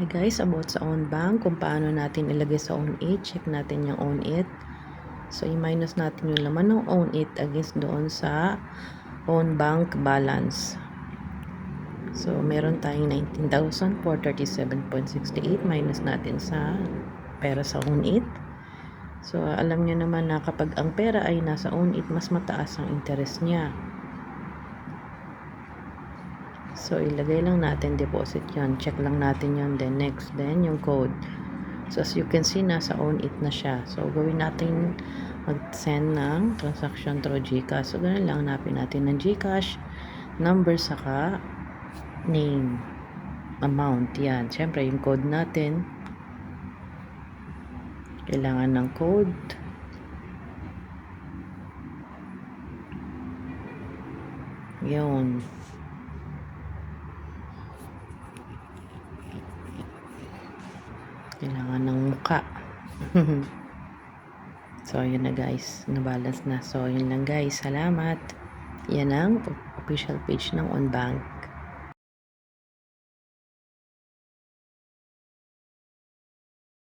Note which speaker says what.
Speaker 1: Hi guys, about sa own bank, kung paano natin ilagay sa own it, check natin yung own it. So, i-minus natin yung laman ng own it against doon sa own bank balance. So, meron tayong 19,437.68 minus natin sa pera sa own it. So, alam nyo naman na kapag ang pera ay nasa own it, mas mataas ang interest niya. So, ilagay lang natin deposit yon Check lang natin yon Then, next, then, yung code. So, as you can see, nasa own it na siya. So, gawin natin mag-send ng transaction through GCash. So, ganun lang. Hanapin natin ng GCash, number, saka name, amount. Yan. Siyempre, yung code natin. Kailangan ng code. Yun. Kailangan ng muka. so, yun na guys. Nabalance na. So, yun lang guys. Salamat. Yan ang official page ng OnBank.